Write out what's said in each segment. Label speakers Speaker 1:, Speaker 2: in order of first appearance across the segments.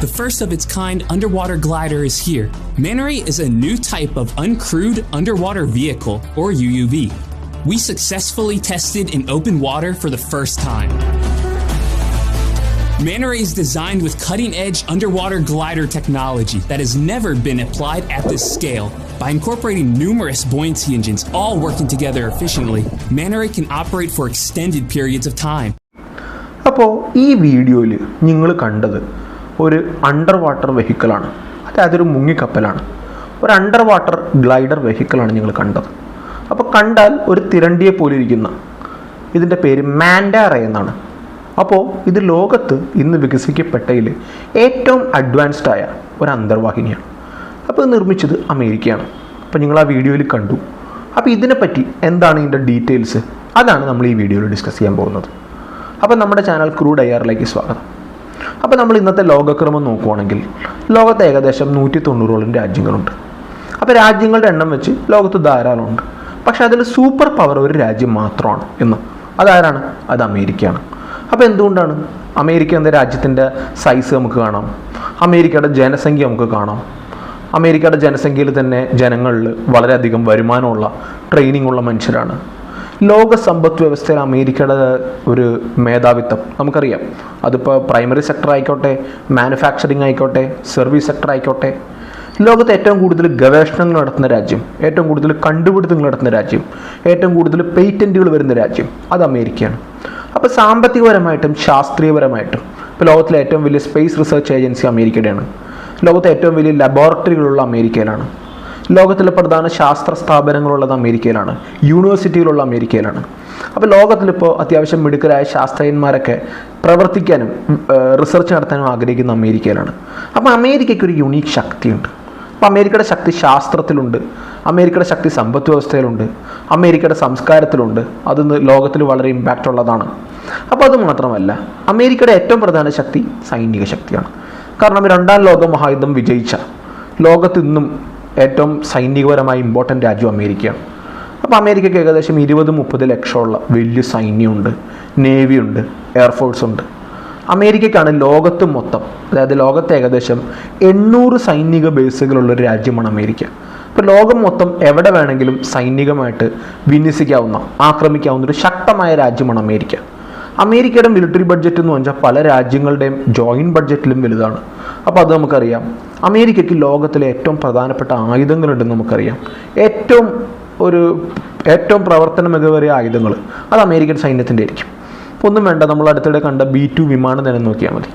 Speaker 1: The first of its kind underwater glider is here. Manta Ray is a new type of uncrewed underwater vehicle, or UUV. We successfully tested in open water for the first time. Manta Ray is designed with cutting edge underwater glider technology that has never been applied at this scale. By incorporating numerous buoyancy engines all working together efficiently, Manta Ray can operate for extended periods of time.
Speaker 2: അപ്പോൾ ഈ വീഡിയോയിൽ നിങ്ങൾ കണ്ടത് ഒരു under water വെഹിക്കിളാണ് അതായത് ഒരു മുങ്ങിക്കപ്പലാണ്. ഒരു under water glider വെഹിക്കിളാണ് നിങ്ങൾ കണ്ടത്. അപ്പോൾ കണ്ടാൽ ഒരു തിരണ്ടിയെ പോലെ ഇരിക്കുന്ന ഇതിന്റെ പേര് മാൻഡാറ എന്നാണ്. അപ്പോൾ ഇത് ലോകത്ത് ഇന്ന് വികസിക്കപ്പെട്ടതിൽ ഏറ്റവും അഡ്വാൻസ്ഡ് ആയ ഒരു അന്തർവാഹിനിയാണ്. അപ്പോൾ ഇത് നിർമ്മിച്ചത് അമേരിക്കയാണ്. അപ്പോൾ നിങ്ങൾ ആ വീഡിയോയിൽ കണ്ടു. അപ്പോൾ ഇതിനെപ്പറ്റി എന്താണ് ഇതിന്റെ ഡീറ്റെയിൽസ് അതാണ് നമ്മൾ ഈ വീഡിയോയിൽ ഡിസ്കസ് ചെയ്യാൻ പോകുന്നത്. അപ്പോൾ നമ്മുടെ ചാനൽ ക്രൂഡ് അയ്യാറിലേക്ക് സ്വാഗതം. അപ്പോൾ നമ്മൾ ഇന്നത്തെ ലോകക്രമം നോക്കുവാണെങ്കിൽ ലോകത്ത് ഏകദേശം നൂറ്റി തൊണ്ണൂറോളം രാജ്യങ്ങളുണ്ട്. അപ്പോൾ രാജ്യങ്ങളുടെ എണ്ണം വെച്ച് ലോകത്ത് ധാരാളമുണ്ട്. പക്ഷേ അതിൽ സൂപ്പർ പവർ ഒരു രാജ്യം മാത്രമാണ് എന്ന്. അതാരാണ്? അത് അമേരിക്കയാണ്. അപ്പോൾ എന്തുകൊണ്ടാണ്? അമേരിക്ക എന്ന രാജ്യത്തിന്റെ സൈസ് നമുക്ക് കാണാം. അമേരിക്കയുടെ ജനസംഖ്യ നമുക്ക് കാണാം. അമേരിക്കയുടെ ജനസംഖ്യയിൽ തന്നെ ജനങ്ങളിൽ വളരെയധികം വരുമാനമുള്ള ട്രെയിനിങ് ഉള്ള മനുഷ്യരാണ്. ലോക സമ്പദ് വ്യവസ്ഥയിൽ അമേരിക്കയുടെ ഒരു മേധാവിത്വം നമുക്കറിയാം. അതിപ്പോൾ പ്രൈമറി സെക്ടർ ആയിക്കോട്ടെ മാനുഫാക്ചറിങ് ആയിക്കോട്ടെ സർവീസ് സെക്ടർ ആയിക്കോട്ടെ. ലോകത്ത് ഏറ്റവും കൂടുതൽ ഗവേഷണങ്ങൾ നടത്തുന്ന രാജ്യം ഏറ്റവും കൂടുതൽ കണ്ടുപിടുത്തങ്ങൾ നടത്തുന്ന രാജ്യം ഏറ്റവും കൂടുതൽ പേറ്റന്റുകൾ വരുന്ന രാജ്യം അത് അമേരിക്കയാണ്. അപ്പോൾ സാമ്പത്തികപരമായിട്ടും ശാസ്ത്രീയപരമായിട്ടും ഇപ്പോൾ ലോകത്തിലെ ഏറ്റവും വലിയ സ്പേസ് റിസർച്ച് ഏജൻസി അമേരിക്കയുടെയാണ്. ലോകത്തെ ഏറ്റവും വലിയ ലബോറട്ടറികളുള്ള അമേരിക്കയിലാണ്. ലോകത്തിലെ പ്രധാന ശാസ്ത്ര സ്ഥാപനങ്ങളുള്ളത് അമേരിക്കയിലാണ്. യൂണിവേഴ്സിറ്റികളുള്ള അമേരിക്കയിലാണ്. അപ്പോൾ ലോകത്തിലിപ്പോൾ അത്യാവശ്യം മിടുക്കരായ ശാസ്ത്രജ്ഞന്മാരൊക്കെ പ്രവർത്തിക്കാനും റിസർച്ച് നടത്താനും ആഗ്രഹിക്കുന്ന അമേരിക്കയിലാണ്. അപ്പോൾ അമേരിക്കയ്ക്ക് ഒരു യുണീക്ക് ശക്തിയുണ്ട്. അപ്പോൾ അമേരിക്കയുടെ ശക്തി ശാസ്ത്രത്തിലുണ്ട്. അമേരിക്കയുടെ ശക്തി സമ്പദ് വ്യവസ്ഥയിലുണ്ട്. അമേരിക്കയുടെ സംസ്കാരത്തിലുണ്ട്. അത് ലോകത്തിൽ വളരെ ഇമ്പാക്റ്റ് ഉള്ളതാണ്. അപ്പോൾ അത് മാത്രമല്ല അമേരിക്കയുടെ ഏറ്റവും പ്രധാന ശക്തി സൈനിക ശക്തിയാണ്. കാരണം രണ്ടാം ലോക മഹായുദ്ധം വിജയിച്ച ലോകത്ത് ഇന്നും ഏറ്റവും സൈനികപരമായി ഇമ്പോർട്ടന്റ് രാജ്യം അമേരിക്കയാണ് അപ്പോൾ അമേരിക്കയ്ക്ക് ഏകദേശം ഇരുപത് മുപ്പത് ലക്ഷമുള്ള വലിയ സൈന്യമുണ്ട്. നേവിയുണ്ട് എയർഫോഴ്സ് ഉണ്ട്. അമേരിക്കയ്ക്കാണ് ലോകത്ത് മൊത്തം അതായത് ലോകത്ത് ഏകദേശം എണ്ണൂറ് സൈനിക ബേസുകളുള്ള ഒരു രാജ്യമാണ് അമേരിക്ക. ഇപ്പോൾ ലോകം മൊത്തം എവിടെ വേണമെങ്കിലും സൈനികമായിട്ട് വിന്യസിക്കാവുന്ന ആക്രമിക്കാവുന്ന ഒരു ശക്തമായ രാജ്യമാണ് അമേരിക്ക. അമേരിക്കയുടെ മിലിറ്ററി ബഡ്ജറ്റ് എന്ന് പറഞ്ഞാൽ പല രാജ്യങ്ങളുടെയും ജോയിന്റ് ബഡ്ജറ്റിലും വലുതാണ്. അപ്പോൾ അത് നമുക്കറിയാം. അമേരിക്കയ്ക്ക് ലോകത്തിലെ ഏറ്റവും പ്രധാനപ്പെട്ട ആയുധങ്ങളുണ്ടെന്ന് നമുക്കറിയാം. ഏറ്റവും ഒരു ഏറ്റവും പ്രവർത്തന മികവേറിയ ആയുധങ്ങൾ അത് അമേരിക്കൻ സൈന്യത്തിന്റെ ആയിരിക്കും. ഒന്നും വേണ്ട നമ്മൾ അടുത്തിടെ കണ്ട ബി ടു വിമാനം തന്നെ നോക്കിയാൽ മതി.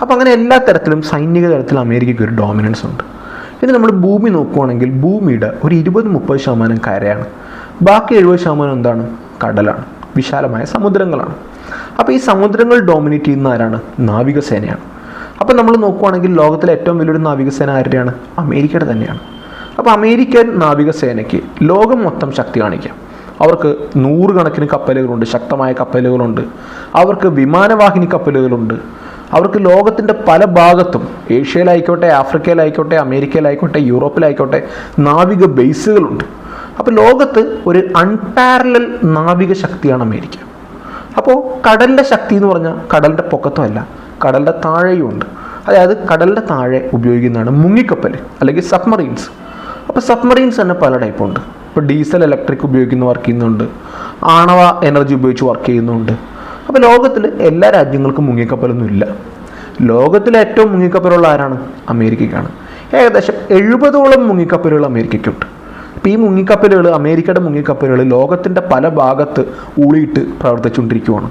Speaker 2: അപ്പോൾ അങ്ങനെ എല്ലാ തരത്തിലും സൈനിക തലത്തിൽ അമേരിക്കയ്ക്ക് ഒരു ഡോമിനൻസ് ഉണ്ട്. ഇനി നമ്മൾ ഭൂമി നോക്കുവാണെങ്കിൽ ഭൂമിയുടെ ഒരു ഇരുപത് മുപ്പത് ശതമാനം കരയാണ്. ബാക്കി എഴുപത് ശതമാനം എന്താണ്? കടലാണ്. വിശാലമായ സമുദ്രങ്ങളാണ്. അപ്പോൾ ഈ സമുദ്രങ്ങൾ ഡോമിനേറ്റ് ചെയ്യുന്ന ആരാണ്? നാവികസേനയാണ്. അപ്പോൾ നമ്മൾ നോക്കുവാണെങ്കിൽ ലോകത്തിലെ ഏറ്റവും വലിയൊരു നാവികസേന ആരുടെയാണ്? അമേരിക്കയുടെ തന്നെയാണ്. അപ്പോൾ അമേരിക്കൻ നാവികസേനയ്ക്ക് ലോകം മൊത്തം ശക്തി കാണിക്കാം. അവർക്ക് നൂറുകണക്കിന് കപ്പലുകളുണ്ട് ശക്തമായ കപ്പലുകളുണ്ട്. അവർക്ക് വിമാനവാഹിനി കപ്പലുകളുണ്ട്. അവർക്ക് ലോകത്തിന്റെ പല ഭാഗത്തും ഏഷ്യയിലായിക്കോട്ടെ ആഫ്രിക്കയിലായിക്കോട്ടെ അമേരിക്കയിലായിക്കോട്ടെ യൂറോപ്പിലായിക്കോട്ടെ നാവിക ബേസുകളുണ്ട്. അപ്പോൾ ലോകത്ത് ഒരു അൺപാരലൽ നാവിക ശക്തിയാണ് അമേരിക്ക. അപ്പോൾ കടലിന്റെ ശക്തി എന്ന് പറഞ്ഞാൽ കടലിന്റെ പൊക്കത്തുമല്ല. കടലിന്റെ താഴെയും ഉണ്ട് അതായത് കടലിന്റെ താഴെ ഉപയോഗിക്കുന്നതാണ് മുങ്ങിക്കപ്പൽ അല്ലെങ്കിൽ സബ്മറീൻസ് അപ്പോൾ സബ്മറീൻസ് തന്നെ പല ടൈപ്പുണ്ട് ഇപ്പോൾ ഡീസൽ ഇലക്ട്രിക് ഉപയോഗിക്കുന്ന വർക്ക് ചെയ്യുന്നുണ്ട്. ആണവ എനർജി ഉപയോഗിച്ച് വർക്ക് ചെയ്യുന്നുണ്ട്. അപ്പോൾ ലോകത്തിൽ എല്ലാ രാജ്യങ്ങൾക്കും മുങ്ങിക്കപ്പലൊന്നും ഇല്ല. ലോകത്തിലെ ഏറ്റവും മുങ്ങിക്കപ്പലുള്ള ആരാണ്? അമേരിക്കയ്ക്കാണ് ഏകദേശം എഴുപതോളം മുങ്ങിക്കപ്പലുകൾ അമേരിക്കയ്ക്കുണ്ട്. അപ്പോൾ ഈ മുങ്ങിക്കപ്പലുകൾ അമേരിക്കയുടെ മുങ്ങിക്കപ്പലുകൾ ലോകത്തിന്റെ പല ഭാഗത്ത് ഊളിയിട്ട് പ്രവർത്തിച്ചുകൊണ്ടിരിക്കുകയാണ്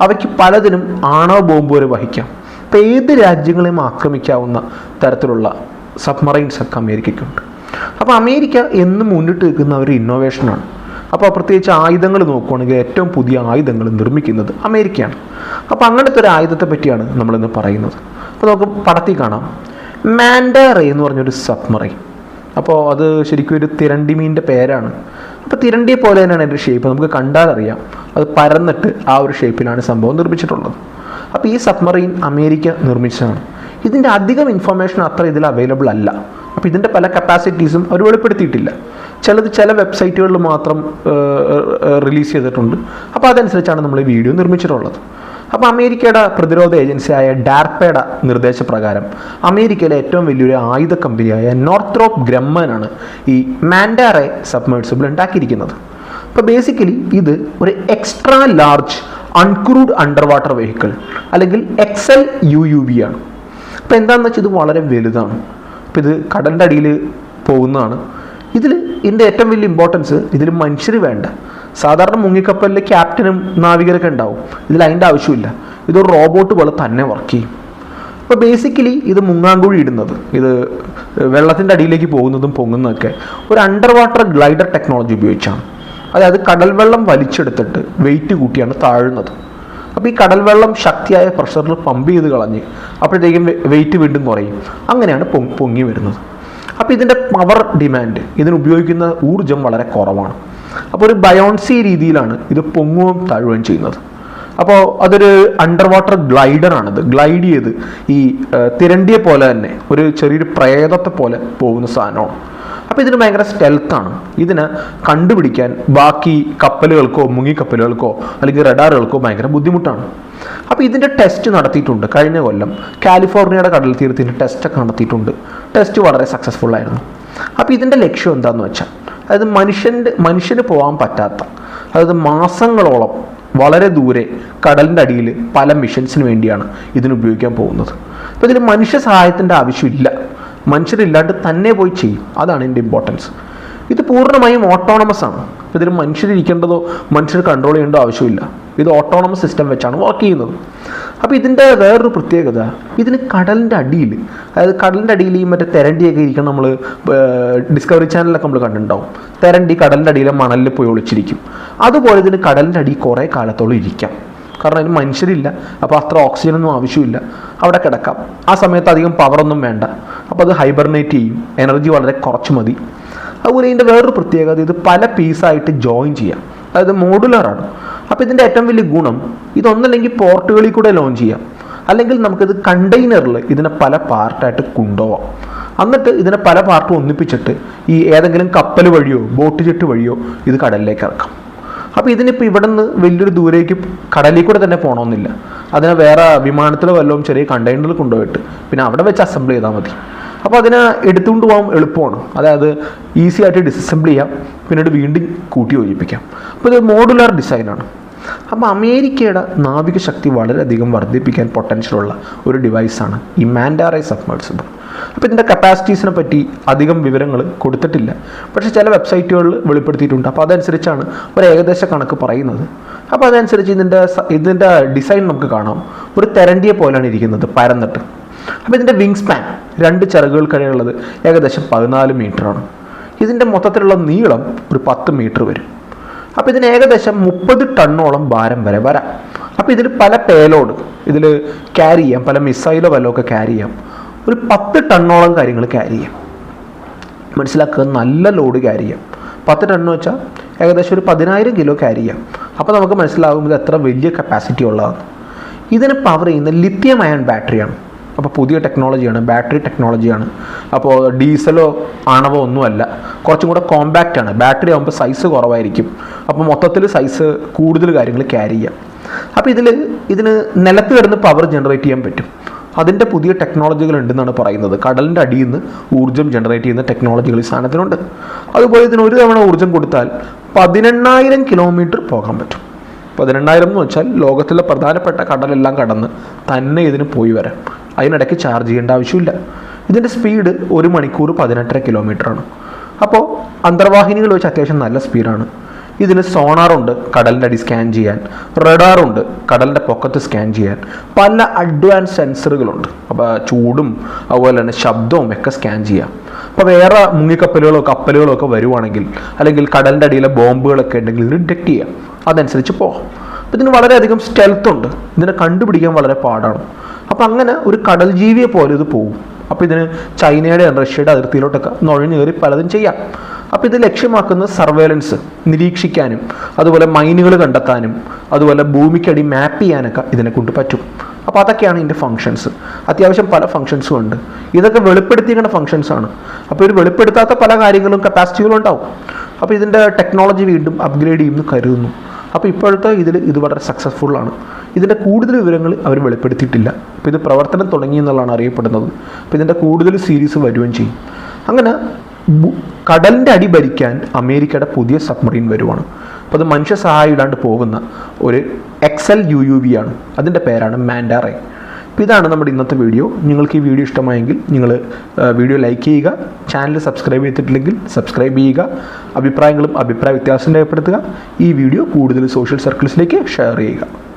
Speaker 2: അവയ്ക്ക് പലതിനും ആണവ ബോംബ് വരെ വഹിക്കാം. അപ്പോൾ ഏത് രാജ്യങ്ങളെയും ആക്രമിക്കാവുന്ന തരത്തിലുള്ള സബ്മറൈൻസ് ഒക്കെ അമേരിക്കയ്ക്കുണ്ട്. അപ്പോൾ അമേരിക്ക എന്ന് മുന്നിട്ട് നിൽക്കുന്ന ഒരു ഇന്നോവേഷനാണ് അപ്പോൾ പ്രത്യേകിച്ച് ആയുധങ്ങൾ നോക്കുകയാണെങ്കിൽ ഏറ്റവും പുതിയ ആയുധങ്ങൾ നിർമ്മിക്കുന്നത് അമേരിക്കയാണ്. അപ്പോൾ അങ്ങനത്തെ ഒരു ആയുധത്തെ പറ്റിയാണ് നമ്മളിന്ന് പറയുന്നത്. അപ്പോൾ നമുക്ക് പടത്തിൽ കാണാം. മാൻഡാറേ എന്ന് പറഞ്ഞൊരു സബ്മറൈൻ അപ്പോൾ അത് ശരിക്കും ഒരു തിരണ്ടി തിരണ്ടിമീന്റെ പേരാണ്. അപ്പോൾ തിരണ്ടിയെ പോലെ തന്നെയാണ് അതിന്റെ ഷേപ്പ് നമുക്ക് കണ്ടാൽ അറിയാം അത് പരന്നിട്ട് ആ ഒരു ഷേപ്പിലാണ് സംഭവം നിർമ്മിച്ചിട്ടുള്ളത്. അപ്പോൾ ഈ സബ്മറീൻ അമേരിക്ക നിർമ്മിച്ചതാണ്. ഇതിന്റെ അധികം ഇൻഫർമേഷൻ അത്ര ഇതിൽ അവൈലബിൾ അല്ല. അപ്പോൾ ഇതിന്റെ പല കപ്പാസിറ്റീസും അവർ വെളിപ്പെടുത്തിയിട്ടില്ല. ചിലത് ചില വെബ്സൈറ്റുകളിൽ മാത്രം റിലീസ് ചെയ്തിട്ടുണ്ട്. അപ്പോൾ അതനുസരിച്ചാണ് നമ്മൾ ഈ വീഡിയോ നിർമ്മിച്ചിട്ടുള്ളത്. അപ്പോൾ അമേരിക്കയുടെ പ്രതിരോധ ഏജൻസിയായ ഡാർപ്പയുടെ നിർദ്ദേശപ്രകാരം അമേരിക്കയിലെ ഏറ്റവും വലിയൊരു ആയുധ കമ്പനിയായ നോർത്രോപ്പ് ഗ്രമ്മനാണ് ഈ മാൻഡാറെ സബ്മേഴ്സിബിൾ ഉണ്ടാക്കിയിരിക്കുന്നത്. അപ്പോൾ ബേസിക്കലി ഇത് ഒരു extra large uncrewed underwater vehicle vehicle അല്ലെങ്കിൽ എക്സൽ യു യു വി ആണ്. അപ്പോൾ എന്താണെന്ന് വെച്ചാൽ ഇത് വളരെ വലുതാണ്. അപ്പോൾ ഇത് കടലിന്റെ അടിയിൽ പോകുന്നതാണ്. ഇതിൽ ഇതിന്റെ ഏറ്റവും വലിയ ഇമ്പോർട്ടൻസ് ഇതിൽ മനുഷ്യർ വേണ്ട. സാധാരണ മുങ്ങിക്കപ്പലിൽ ക്യാപ്റ്റനും നാവികരൊക്കെ ഉണ്ടാവും. ഇതിൽ അതിന്റെ ആവശ്യമില്ല. ഇതൊരു റോബോട്ട് പോലെ തന്നെ വർക്ക് ചെയ്യും. അപ്പോൾ ബേസിക്കലി ഇത് മുങ്ങാങ്കുഴി ഇടുന്നത്. ഇത് വെള്ളത്തിന്റെ അടിയിലേക്ക് പോകുന്നതും പൊങ്ങുന്നതൊക്കെ ഒരു അണ്ടർ വാട്ടർ ഗ്ലൈഡർ ടെക്നോളജി ഉപയോഗിച്ചാണ്. അതായത് കടൽ വെള്ളം വലിച്ചെടുത്തിട്ട് വെയിറ്റ് കൂട്ടിയാണ് താഴുന്നത്. അപ്പോൾ ഈ കടൽ വെള്ളം ശക്തിയായ പ്രഷറിൽ പമ്പ് ചെയ്ത് കളഞ്ഞ് അപ്പോഴത്തേക്കും വെയിറ്റ് വീണ്ടും കുറയും. അങ്ങനെയാണ് പൊങ്ങി വരുന്നത്. അപ്പോൾ ഇതിന്റെ പവർ ഡിമാൻഡ് ഇതിന് ഉപയോഗിക്കുന്ന ഊർജം വളരെ കുറവാണ്. അപ്പോൾ ഒരു ബയോൺസി രീതിയിലാണ് ഇത് പൊങ്ങുകയും താഴുകയും ചെയ്യുന്നത്. അപ്പോൾ അതൊരു അണ്ടർ വാട്ടർ ഗ്ലൈഡറാണിത് ഗ്ലൈഡ് ചെയ്ത് ഈ തിരണ്ടിയെ പോലെ തന്നെ ഒരു ചെറിയൊരു പ്രേതത്തെ പോലെ പോകുന്ന സാധനമാണ്. അപ്പോൾ ഇതിന് ഭയങ്കര stealth-ആണ് ഇതിനെ കണ്ടുപിടിക്കാൻ ബാക്കി കപ്പലുകൾക്കോ മുങ്ങിക്കപ്പലുകൾക്കോ അല്ലെങ്കിൽ റഡാറുകൾക്കോ ഭയങ്കര ബുദ്ധിമുട്ടാണ്. അപ്പോൾ ഇതിന്റെ ടെസ്റ്റ് നടത്തിയിട്ടുണ്ട്. കഴിഞ്ഞ കൊല്ലം കാലിഫോർണിയയുടെ കടൽ തീരത്തിന്റെ ടെസ്റ്റൊക്കെ നടത്തിയിട്ടുണ്ട്. ടെസ്റ്റ് വളരെ സക്സസ്ഫുൾ ആയിരുന്നു. അപ്പോൾ ഇതിന്റെ ലക്ഷ്യം എന്താണെന്ന് വെച്ചാൽ അതായത് മനുഷ്യന്റെ മനുഷ്യന് പോകാൻ പറ്റാത്ത അതായത് മാസങ്ങളോളം വളരെ ദൂരെ കടലിന്റെ അടിയിൽ പല മിഷൻസിന് വേണ്ടിയാണ് ഇതിന് ഉപയോഗിക്കാൻ പോകുന്നത്. അപ്പോൾ ഇതിൽ മനുഷ്യ സഹായത്തിന്റെ ആവശ്യമില്ല. മനുഷ്യരില്ലാണ്ട് തന്നെ പോയി ചെയ്യും. അതാണ് ഇതിന്റെ ഇമ്പോർട്ടൻസ് ഇത് പൂർണമായും ഓട്ടോണമസ് ആണ്. ഇതിൽ മനുഷ്യരിരിക്കേണ്ടതോ മനുഷ്യർ കൺട്രോൾ ചെയ്യേണ്ടതോ ആവശ്യമില്ല. ഇത് ഓട്ടോണമസ് സിസ്റ്റം വെച്ചാണ് വർക്ക് ചെയ്യുന്നത്. അപ്പോൾ ഇതിന്റെ വേറൊരു പ്രത്യേകത ഇതിന് കടലിന്റെ അടിയിൽ അതായത് കടലിന്റെ അടിയിൽ ഈ മറ്റേ തെരണ്ടിയൊക്കെ ഇരിക്കണം നമ്മൾ ഡിസ്കവറി ചാനലൊക്കെ നമ്മൾ കണ്ടിട്ടുണ്ടാവും. തെരണ്ടി കടലിന്റെ അടിയിലെ മണലിൽ പോയി ഒളിച്ചിരിക്കും. അതുപോലെ ഇതിന് കടലിന്റെ അടി കുറേ കാലത്തോളം ഇരിക്കാം. കാരണം അതിന് മനുഷ്യരില്ല. അപ്പോൾ അത്ര ഓക്സിജനൊന്നും ആവശ്യമില്ല. അവിടെ കിടക്കാം. ആ സമയത്ത് അധികം പവറൊന്നും വേണ്ട. അപ്പോൾ അത് ഹൈബർനേറ്റ് ചെയ്യും. എനർജി വളരെ കുറച്ച് മതി. അതുപോലെ ഇതിന്റെ വേറൊരു പ്രത്യേകത ഇത് പല പീസായിട്ട് ജോയിൻ ചെയ്യാം. അതായത് മോഡുലറാണ്. അപ്പോൾ ഇതിന്റെ ഏറ്റവും വലിയ ഗുണം ഇതൊന്നല്ലെങ്കിൽ പോർട്ടുകളിൽ കൂടെ ലോഞ്ച് ചെയ്യാം. അല്ലെങ്കിൽ നമുക്കിത് കണ്ടെയ്നറിൽ ഇതിനെ പല പാർട്ടായിട്ട് കൊണ്ടുപോവാം. എന്നിട്ട് ഇതിനെ പല പാർട്ടും ഒന്നിപ്പിച്ചിട്ട് ഈ ഏതെങ്കിലും കപ്പൽ വഴിയോ ബോട്ട് ജെട്ട് വഴിയോ ഇത് കടലിലേക്ക് ഇറക്കാം. അപ്പോൾ ഇതിനിപ്പോൾ ഇവിടെ നിന്ന് വലിയൊരു ദൂരേക്ക് കടലിൽ കൂടെ തന്നെ പോകണമെന്നില്ല അതിനെ വേറെ വിമാനത്തിലോ വല്ലതും ചെറിയ കണ്ടെയ്നറിൽ കൊണ്ടുപോയിട്ട് പിന്നെ അവിടെ വെച്ച് അസംബിൾ ചെയ്താൽ മതി. അപ്പോൾ അതിനെ എടുത്തുകൊണ്ട് പോകാൻ എളുപ്പമാണ്. അതായത് ഈസി ആയിട്ട് ഡിസംബിൾ ചെയ്യാം. പിന്നീട് വീണ്ടും കൂട്ടി യോജിപ്പിക്കാം. അപ്പോൾ ഇത് മോഡുലാർ ഡിസൈനാണ് അപ്പോൾ അമേരിക്കയുടെ നാവിക ശക്തി വളരെയധികം വർദ്ധിപ്പിക്കാൻ പൊട്ടൻഷ്യലുള്ള ഒരു ഡിവൈസാണ് ഈ മാൻഡാറൈ സബ്മേഴ്സിബിൾ അപ്പോൾ ഇതിന്റെ കപ്പാസിറ്റീസിനെ പറ്റി അധികം വിവരങ്ങൾ കൊടുത്തിട്ടില്ല. പക്ഷേ ചില വെബ്സൈറ്റുകളിൽ വെളിപ്പെടുത്തിയിട്ടുണ്ട്. അപ്പോൾ അതനുസരിച്ചാണ് ഒരു ഏകദേശ കണക്ക് പറയുന്നത്. അപ്പോൾ അതനുസരിച്ച് ഇതിന്റെ ഇതിന്റെ ഡിസൈൻ നമുക്ക് കാണാം. ഒരു തെരണ്ടിയെ പോലെയാണ് ഇരിക്കുന്നത് പരന്നിട്ട്. അപ്പോൾ ഇതിന്റെ വിങ് സ്പാൻ രണ്ട് ചിറകുകൾക്കിടയുള്ളത് ഏകദേശം പതിനാല് മീറ്ററാണ് ഇതിന്റെ മൊത്തത്തിലുള്ള നീളം ഒരു പത്ത് മീറ്റർ വരും. അപ്പോൾ ഇതിന് ഏകദേശം മുപ്പത് ടണ്ണോളം ഭാരം വരെ വരാം. അപ്പോൾ ഇതിൽ പല പേലോഡ് ഇതിൽ ക്യാരി ചെയ്യാം പല മിസൈലോ വല്ലതും ഒക്കെ ക്യാരി ചെയ്യാം. ഒരു പത്ത് ടണ്ണോളം കാര്യങ്ങൾ ക്യാരി ചെയ്യാം. മനസ്സിലാക്കുക നല്ല ലോഡ് ക്യാരി ചെയ്യാം. പത്ത് ടണ്ണ് വെച്ചാൽ ഏകദേശം ഒരു പതിനായിരം കിലോ ക്യാരി ചെയ്യാം. അപ്പോൾ നമുക്ക് മനസ്സിലാകും ഇത് എത്ര വലിയ കപ്പാസിറ്റി ഉള്ളതാണ്. ഇതിന് പവർ ചെയ്യുന്ന ലിത്യം അയൺ ബാറ്ററിയാണ് അപ്പോൾ പുതിയ ടെക്നോളജിയാണ് ബാറ്ററി ടെക്നോളജിയാണ്. അപ്പോൾ ഡീസലോ ആണവോ ഒന്നുമല്ല. കുറച്ചും കൂടെ കോമ്പാക്റ്റ് ആണ് ബാറ്ററി ആകുമ്പോൾ സൈസ് കുറവായിരിക്കും. അപ്പോൾ മൊത്തത്തിൽ സൈസ് കൂടുതൽ കാര്യങ്ങൾ ക്യാരി ചെയ്യാം. അപ്പോൾ ഇതിൽ ഇതിന് നിലത്ത് കിടന്ന് പവർ ജനറേറ്റ് ചെയ്യാൻ പറ്റും. അതിന്റെ പുതിയ ടെക്നോളജികൾ ഉണ്ടെന്നാണ് പറയുന്നത്. കടലിന്റെ അടിയിൽ നിന്ന് ഊർജം ജനറേറ്റ് ചെയ്യുന്ന ടെക്നോളജികൾ ഈ സാധനത്തിനുണ്ട് അതുപോലെ ഇതിന് ഒരു തവണ ഊർജം കൊടുത്താൽ പതിനെണ്ണായിരം കിലോമീറ്റർ പോകാൻ പറ്റും. പതിനെണ്ണായിരം എന്ന് വെച്ചാൽ ലോകത്തിലെ പ്രധാനപ്പെട്ട കടലെല്ലാം കടന്ന് തന്നെ ഇതിന് പോയി വരാം. അതിനിടയ്ക്ക് ചാർജ് ചെയ്യേണ്ട ആവശ്യമില്ല. ഇതിന്റെ സ്പീഡ് ഒരു മണിക്കൂർ പതിനെട്ടര കിലോമീറ്ററാണ് അപ്പോൾ അന്തർവാഹിനികൾ വെച്ച് അത്യാവശ്യം നല്ല സ്പീഡാണ് ഇതിന് സോണാറുണ്ട് കടലിന്റെ അടി സ്കാൻ ചെയ്യാൻ. റഡാറുണ്ട് കടലിന്റെ പൊക്കത്ത് സ്കാൻ ചെയ്യാൻ. പല അഡ്വാൻസ് സെൻസറുകളുണ്ട് അപ്പോൾ ചൂടും അതുപോലെ തന്നെ ശബ്ദവും ഒക്കെ സ്കാൻ ചെയ്യാം. അപ്പോൾ വേറെ മുങ്ങിക്കപ്പലുകളോ കപ്പലുകളോ ഒക്കെ വരുവാണെങ്കിൽ അല്ലെങ്കിൽ കടലിന്റെ അടിയിലെ ബോംബുകളൊക്കെ ഉണ്ടെങ്കിൽ ഇത് ഡിറ്റക്ട് ചെയ്യാം. അതനുസരിച്ച് പോകാം അപ്പോൾ ഇതിന് വളരെയധികം സ്റ്റെൽത്തുണ്ട് ഇതിനെ കണ്ടുപിടിക്കാൻ വളരെ പാടാണ്. അപ്പോൾ അങ്ങനെ ഒരു കടൽ ജീവിയെ പോലെ ഇത് പോകും അപ്പോൾ ഇതിന് ചൈനയുടെ റഷ്യയുടെ അതിർത്തിയിലോട്ടൊക്കെ നുഴഞ്ഞു കയറി പലതും ചെയ്യാം. അപ്പോൾ ഇത് ലക്ഷ്യമാക്കുന്ന സർവേലൻസ് നിരീക്ഷിക്കാനും അതുപോലെ മൈനുകൾ കണ്ടെത്താനും അതുപോലെ ഭൂമിക്കടി മാപ്പ് ചെയ്യാനൊക്കെ ഇതിനെ കൊണ്ട് പറ്റും. അപ്പോൾ അതൊക്കെയാണ് ഇതിന്റെ ഫങ്ഷൻസ് അത്യാവശ്യം പല ഫങ്ഷൻസും ഉണ്ട്. ഇതൊക്കെ വെളിപ്പെടുത്തിയേണ്ട ഫങ്ഷൻസ് ആണ്. അപ്പോൾ ഇത് വെളിപ്പെടുത്താത്ത പല കാര്യങ്ങളും കപ്പാസിറ്റികളും ഉണ്ടാവും. അപ്പോൾ ഇതിന്റെ ടെക്നോളജി വീണ്ടും അപ്ഗ്രേഡ് ചെയ്യുമെന്ന് കരുതുന്നു. അപ്പോൾ ഇപ്പോഴത്തെ ഇതിൽ ഇത് വളരെ സക്സസ്ഫുൾ ആണ്. ഇതിന്റെ കൂടുതൽ വിവരങ്ങൾ അവർ വെളിപ്പെടുത്തിയിട്ടില്ല. അപ്പോൾ ഇത് പ്രവർത്തനം തുടങ്ങി എന്നുള്ളതാണ് അറിയപ്പെടുന്നത്. അപ്പോൾ ഇതിന്റെ കൂടുതൽ സീരീസ് വരുകയും ചെയ്യും. അങ്ങനെ കടലിന്റെ അടി ഭരിക്കാൻ അമേരിക്കയുടെ പുതിയ സബ്മറീൻ വരുവാണ്. അപ്പോൾ അത് മനുഷ്യ സഹായം ഇല്ലാണ്ട് പോകുന്ന ഒരു എക്സൽ യു യു വി ആണ്. അതിന്റെ പേരാണ് മാൻഡാറേ അപ്പോൾ ഇതാണ് നമ്മുടെ ഇന്നത്തെ വീഡിയോ. നിങ്ങൾക്ക് ഈ വീഡിയോ ഇഷ്ടമായെങ്കിൽ നിങ്ങൾ വീഡിയോ ലൈക്ക് ചെയ്യുക ചാനൽ സബ്സ്ക്രൈബ് ചെയ്തിട്ടില്ലെങ്കിൽ സബ്സ്ക്രൈബ് ചെയ്യുക അഭിപ്രായങ്ങളും അഭിപ്രായ വ്യത്യാസം രേഖപ്പെടുത്തുക ഈ വീഡിയോ കൂടുതൽ സോഷ്യൽ സർക്കിൾസിലേക്ക് ഷെയർ ചെയ്യുക.